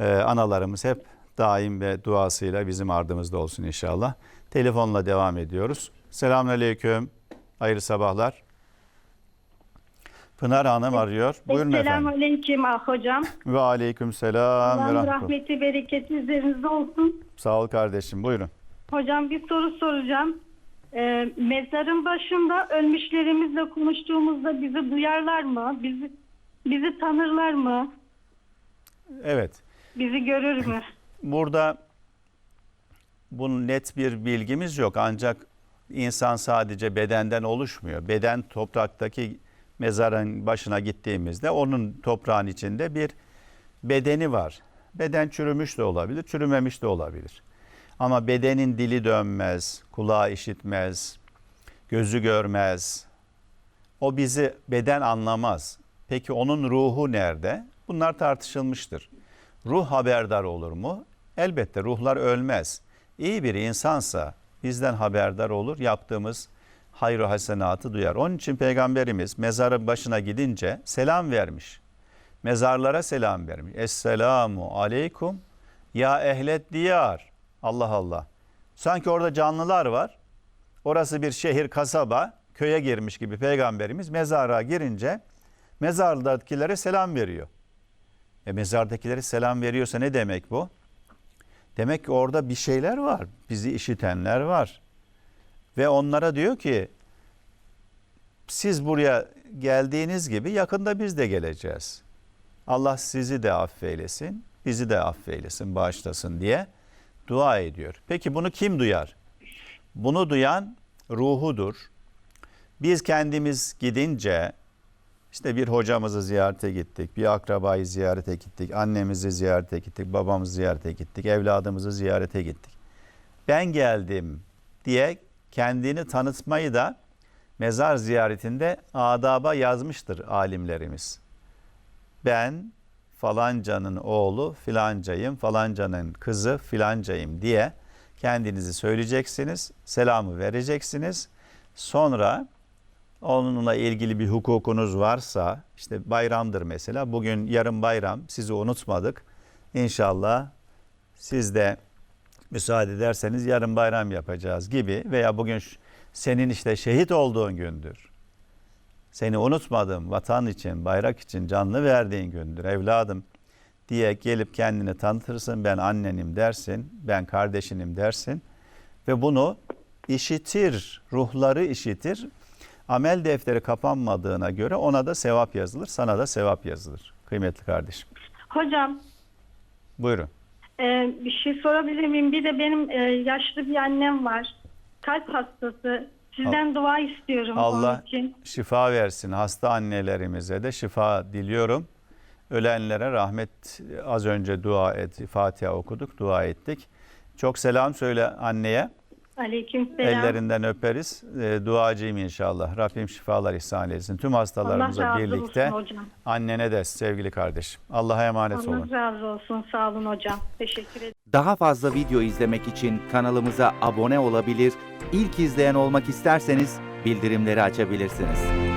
Ee, analarımız hep daim ve duasıyla bizim ardımızda olsun inşallah. Telefonla devam ediyoruz. Selamünaleyküm. Hayırlı sabahlar. Pınar Hanım arıyor. Buyurun Esselamu efendim. Aleyküm ah hocam. Ve aleyküm selam. ve Allah'ın rahmeti, bereketi üzerinizde olsun. Sağ ol kardeşim. Buyurun. Hocam bir soru soracağım. Ee, mezarın başında ölmüşlerimizle konuştuğumuzda bizi duyarlar mı? Bizi bizi tanırlar mı? Evet. Bizi görür mü? Burada bunun net bir bilgimiz yok ancak insan sadece bedenden oluşmuyor. Beden topraktaki mezarın başına gittiğimizde onun toprağın içinde bir bedeni var. Beden çürümüş de olabilir, çürümemiş de olabilir. Ama bedenin dili dönmez, kulağı işitmez, gözü görmez. O bizi beden anlamaz. Peki onun ruhu nerede? Bunlar tartışılmıştır. Ruh haberdar olur mu? Elbette ruhlar ölmez. İyi bir insansa bizden haberdar olur. Yaptığımız hayır hasenatı duyar. Onun için peygamberimiz mezarın başına gidince selam vermiş. Mezarlara selam vermiş. Esselamu aleykum ya ehlet diyar. Allah Allah. Sanki orada canlılar var. Orası bir şehir, kasaba, köye girmiş gibi peygamberimiz mezara girince mezardakilere selam veriyor. E mezardakilere selam veriyorsa ne demek bu? Demek ki orada bir şeyler var. Bizi işitenler var. Ve onlara diyor ki siz buraya geldiğiniz gibi yakında biz de geleceğiz. Allah sizi de affeylesin, bizi de affeylesin, bağışlasın diye dua ediyor. Peki bunu kim duyar? Bunu duyan ruhudur. Biz kendimiz gidince işte bir hocamızı ziyarete gittik, bir akrabayı ziyarete gittik, annemizi ziyarete gittik, babamızı ziyarete gittik, evladımızı ziyarete gittik. Ben geldim diye kendini tanıtmayı da mezar ziyaretinde adaba yazmıştır alimlerimiz. Ben falancanın oğlu filancayım, falancanın kızı filancayım diye kendinizi söyleyeceksiniz, selamı vereceksiniz. Sonra onunla ilgili bir hukukunuz varsa işte bayramdır mesela bugün yarın bayram sizi unutmadık. İnşallah siz de müsaade ederseniz yarın bayram yapacağız gibi veya bugün senin işte şehit olduğun gündür. Seni unutmadım vatan için, bayrak için canlı verdiğin gündür evladım diye gelip kendini tanıtırsın. Ben annenim dersin, ben kardeşinim dersin ve bunu işitir, ruhları işitir. Amel defteri kapanmadığına göre ona da sevap yazılır, sana da sevap yazılır. Kıymetli kardeşim. Hocam Buyurun. e, bir şey sorabilir miyim? Bir de benim e, yaşlı bir annem var. Kalp hastası. Sizden dua istiyorum Allah onun için. şifa versin. Hasta annelerimize de şifa diliyorum. Ölenlere rahmet az önce dua et, Fatiha okuduk, dua ettik. Çok selam söyle anneye. Aleyküm selam. Ellerinden öperiz. E, duacıyım inşallah. Rabbim şifalar ihsan etsin. Tüm Allah hastalarımıza razı birlikte. olsun hocam. Annene de sevgili kardeşim. Allah'a emanet Allah olun. razı olsun. Sağ olun hocam. Teşekkür ederim. Daha fazla video izlemek için kanalımıza abone olabilir, ilk izleyen olmak isterseniz bildirimleri açabilirsiniz.